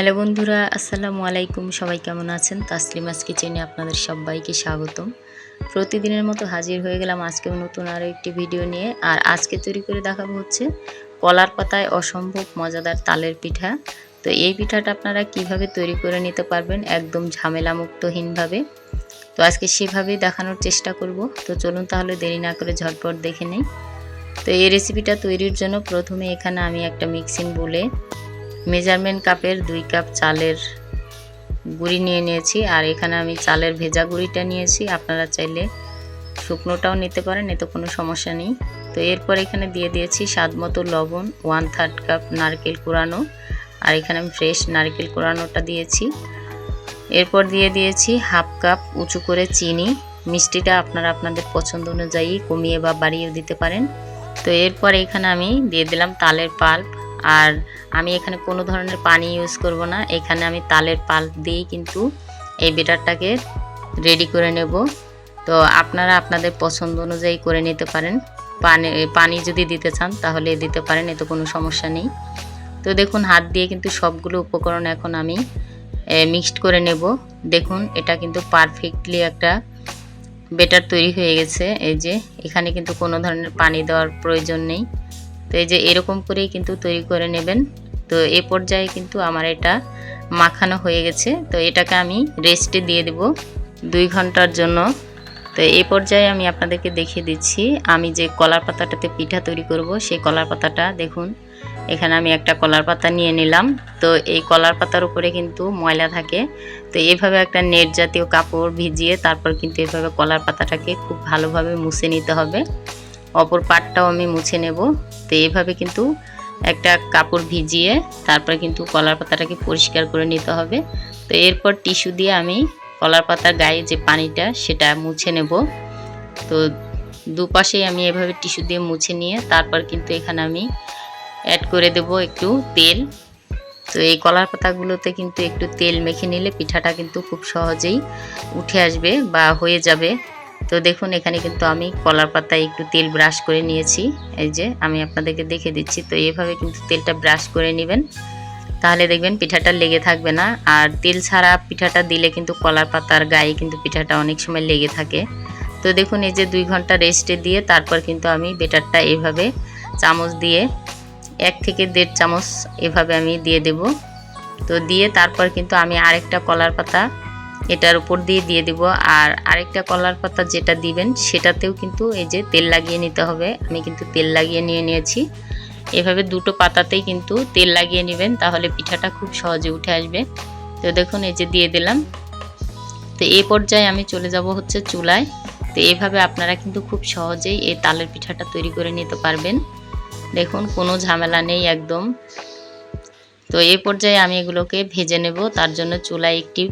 Hello বন্ধুরা, আসসালামু আলাইকুম। সবাই কেমন আছেন? তাসলিমাস কিচেনে আপনাদের সবাইকে স্বাগতম। প্রতিদিনের মতো হাজির হয়ে গেলাম আজকেও নতুন আরও একটি ভিডিও নিয়ে। আর আজকে তৈরি করে দেখাবো হচ্ছে কলার পাতায় অসম্ভব মজাদার তালের পিঠা। তো এই পিঠাটা আপনারা কীভাবে তৈরি করে নিতে পারবেন একদম ঝামেলামুক্তহীনভাবে। তো আজকে সেভাবেই দেখানোর চেষ্টা করব। তো চলুন তাহলে দেরি না করে ঝটপট দেখে নেই। তো এই রেসিপিটা তৈরির জন্য প্রথমে এখানে আমি একটা মিক্সিং বলে মেজারমেন্ট কাপের দুই কাপ চালের গুঁড়ি নিয়ে নিয়েছি, আর এখানে আমি চালের ভেজা গুঁড়িটা নিয়েছি। আপনারা চাইলে শুকনোটাও নিতে পারেন, এতে কোনো সমস্যা নেই। তো এরপর এখানে দিয়ে দিয়েছি স্বাদ মতো লবণ ওয়ান থার্ড কাপ নারকেল কুড়ানো, আর এখানে আমি ফ্রেশ নারকেল কুড়ানোটা দিয়েছি। এরপর দিয়ে দিয়েছি হাফ কাপ উঁচু করে চিনি। মিষ্টিটা আপনারা আপনাদের পছন্দ অনুযায়ী কমিয়ে বা বাড়িয়ে দিতে পারেন। তো এরপর এখানে আমি দিয়ে দিলাম তালের পাল্প। আর আমি এখানে কোনো ধরনের পানি ইউজ করব না। এখানে আমি তালের পাল্প দিয়েই কিন্তু এই বেটারটাকে রেডি করে নেব। তো আপনারা আপনাদের পছন্দ অনুযায়ী করে নিতে পারেন। পানি পানি যদি দিতে চান তাহলে দিতে পারেন, এতে কোনো সমস্যা নেই। তো দেখুন, হাত দিয়ে কিন্তু সবগুলো উপকরণ এখন আমি মিক্সড করে নেব। দেখুন, এটা কিন্তু পারফেক্টলি একটা বেটার তৈরি হয়ে গেছে। এই যে, এখানে কিন্তু কোনো ধরনের পানি দেওয়ার প্রয়োজন নেই। তো এই যে এরকম করেই কিন্তু তৈরি করে নেবেন। তো এ পর্যায়ে কিন্তু আমার এটা মাখানো হয়ে গেছে। তো এটাকে আমি রেস্টে দিয়ে দেব দুই ঘণ্টার জন্য। তো এই পর্যায়ে আমি আপনাদেরকে দেখিয়ে দিচ্ছি, আমি যে কলার পাতাটাতে পিঠা তৈরি করব, সেই কলার পাতাটা দেখুন। এখানে আমি একটা কলার পাতা নিয়ে নিলাম। তো এই কলার পাতার উপরে কিন্তু ময়লা থাকে। তো এভাবে একটা নেট জাতীয় কাপড় ভিজিয়ে তারপর কিন্তু এভাবে কলার পাতাটাকে খুব ভালোভাবে মুছে নিতে হবে। অপর পাটটাও আমি মুছে নেব। তো এইভাবে কিন্তু একটা কাপড় ভিজিয়ে তারপরে কিন্তু কলার পাতাটাকে পরিষ্কার করে নিতে হবে। তো এরপর টিস্যু দিয়ে আমি কলার পাতার গায়ে যে পানিটা, সেটা মুছে নেব। তো দুপাশেই আমি এভাবে টিস্যু দিয়ে মুছে নিয়ে তারপর কিন্তু এখানে আমি অ্যাড করে দেব একটু তেল। তো এই কলার পাতাগুলোতে কিন্তু একটু তেল মেখে নিলে পিঠাটা কিন্তু খুব সহজেই উঠে আসবে বা হয়ে যাবে। তো দেখুন, এখানে কিন্তু আমি কলার পাতায় একটু তেল ব্রাশ করে নিয়েছি। এই যে, আমি আপনাদেরকে দেখে দিচ্ছি। তো এভাবে কিন্তু তেলটা ব্রাশ করে নেবেন। তাহলে দেখবেন পিঠাটা লেগে থাকবে না। আর তেল ছাড়া পিঠাটা দিলে কিন্তু কলার পাতার গায়ে কিন্তু পিঠাটা অনেক সময় লেগে থাকে। তো দেখুন, এই যে দুই ঘণ্টা রেস্টে দিয়ে তারপর কিন্তু আমি বেটারটা এভাবে চামচ দিয়ে, এক থেকে দেড় চামচ এভাবে আমি দিয়ে দেব। তো দিয়ে তারপর কিন্তু আমি আরেকটা কলার পাতা এটার উপর দিয়ে দিয়ে দিব। আর আরেকটা কলার পাতা যেটা দিবেন, সেটাতেও কিন্তু এই যে তেল লাগিয়ে নিতে হবে। আমি কিন্তু তেল লাগিয়ে নিয়ে নিয়েছি। এভাবে দুটো পাতাতেই কিন্তু তেল লাগিয়ে নেবেন, তাহলে পিঠাটা খুব সহজে উঠে আসবে। তো দেখুন, এই যে দিয়ে দিলাম। তো এই পর্যায়ে আমি চলে যাব হচ্ছে চুলায়। তো এভাবে আপনারা কিন্তু খুব সহজেই এই তালের পিঠাটা তৈরি করে নিতে পারবেন। দেখুন, কোনো ঝামেলা নেই একদম। তো এই পর্যায়ে আমি এগুলোকে ভেজে নেব। তার জন্য চুলায় একটি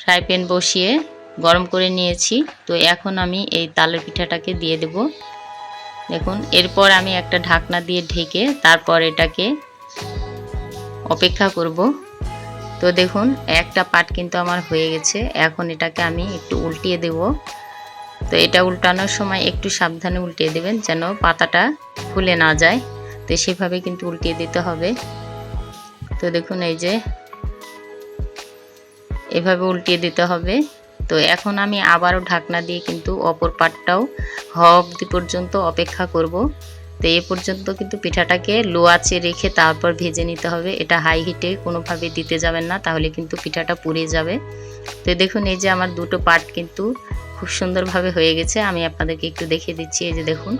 ফ্রাই প্যান বসিয়ে গরম করে নিয়েছি। তো এখন আমি এই তালের পিঠাটাকে দিয়ে দেব। দেখুন, এরপর আমি একটা ঢাকনা দিয়ে ঢেকে তারপর এটাকে অপেক্ষা করব। তো দেখুন, একটা পাট কিন্তু আমার হয়ে গেছে। এখন এটাকে আমি একটু উল্টিয়ে দেব। তো এটা উল্টানোর সময় একটু সাবধানে উল্টিয়ে দেবেন যেন পাতাটা খুলে না যায়। তো সেভাবে কিন্তু উল্টিয়ে দিতে হবে। তো দেখুন, এই যে এভাবে উল্টিয়ে দিতে হবে। তো এখন আমি আবারও ঢাকনা দিয়ে কিন্তু অপর পাটটাও হওয়া অবধি পর্যন্ত অপেক্ষা করব। তো এ পর্যন্ত কিন্তু পিঠাটাকে লো আঁচে রেখে তারপর ভেজে নিতে হবে। এটা হাই হিটে কোনোভাবে দিতে যাবেন না, তাহলে কিন্তু পিঠাটা পুড়ে যাবে। তো দেখুন, এই যে আমার দুটো পাট কিন্তু খুব সুন্দরভাবে হয়ে গেছে। আমি আপনাদেরকে একটু দেখিয়ে দিচ্ছি, এই যে দেখুন,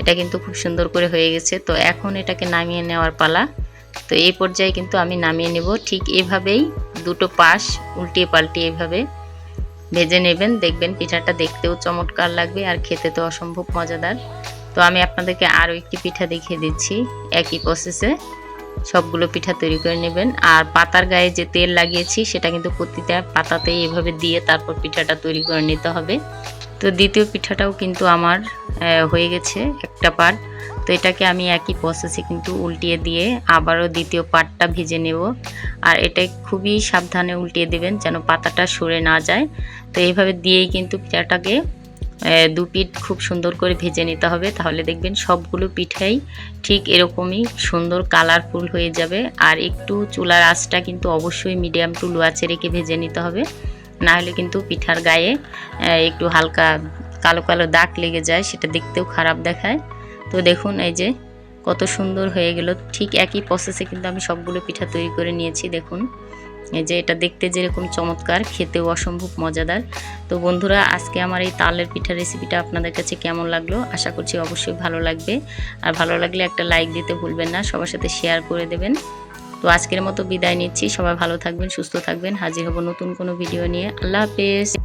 এটা কিন্তু খুব সুন্দর করে হয়ে গেছে। তো এখন এটাকে নামিয়ে নেওয়ার পালা। তো এই পর্যায়ে কিন্তু আমি নামিয়ে নেব। ঠিক এভাবেই দুটো পাশ উল্টিয়ে পাল্টিয়ে এভাবে ভেজে নেবেন, দেখবেন পিঠাটা দেখতেও চমৎকার লাগবে আর খেতে তো অসম্ভব মজাদার। তো আমি আপনাদেরকে আরও একটি পিঠা দেখিয়ে দিচ্ছি। একই প্রসেসে সবগুলো পিঠা তৈরি করে নেবেন। আর পাতার গায়ে যে তেল লাগিয়েছি, সেটা কিন্তু প্রতিটা পাতাতেই এভাবে দিয়ে তারপর পিঠাটা তৈরি করে নিতে হবে। তো দ্বিতীয় পিঠাটাও কিন্তু আমার হয়ে গেছে একটা পার্ট তো এটাকে আমি একই প্রসেসে কিন্তু উল্টিয়ে দিয়ে আবারও দ্বিতীয় পাটটা ভেজে নেব। আর এটা খুবই সাবধানে উল্টিয়ে দেবেন যেন পাতাটা সরে না যায়। তো এইভাবে দিয়েই কিন্তু পিঠাটাকে দু পিঠ খুব সুন্দর করে ভেজে নিতে হবে। তাহলে দেখবেন সবগুলো পিঠাই ঠিক এরকমই সুন্দর কালারফুল হয়ে যাবে। আর একটু চুলার আঁচটা কিন্তু অবশ্যই মিডিয়াম টু লো আঁচে রেখে ভেজে নিতে হবে। না হলে কিন্তু পিঠার গায়ে একটু হালকা কালো কালো দাগ লেগে যায়, সেটা দেখতেও খারাপ দেখায়। তো দেখুন এই যে কত সুন্দর হয়ে গেল। ঠিক একই প্রসেসে কিন্তু আমি সবগুলো পিঠা তৈরি করে নিয়েছি, দেখুন। এই যে এটা দেখতে যেরকম চমৎকার, খেতেও অসম্ভব মজাদার। তো বন্ধুরা, আজকে আমার এই তালের পিঠা রেসিপিটা আপনাদের কাছে কেমন লাগল? আশা করছি অবশ্যই ভালো লাগবে। আর ভালো লাগলে একটা লাইক দিতে ভুলবেন না, সবার সাথে শেয়ার করে দেবেন। তো আজকের মতো বিদায় নিচ্ছি। সবাই ভালো থাকবেন, সুস্থ থাকবেন। হাজির হব নতুন কোনো ভিডিও নিয়ে। আল্লাহ হাফেজ।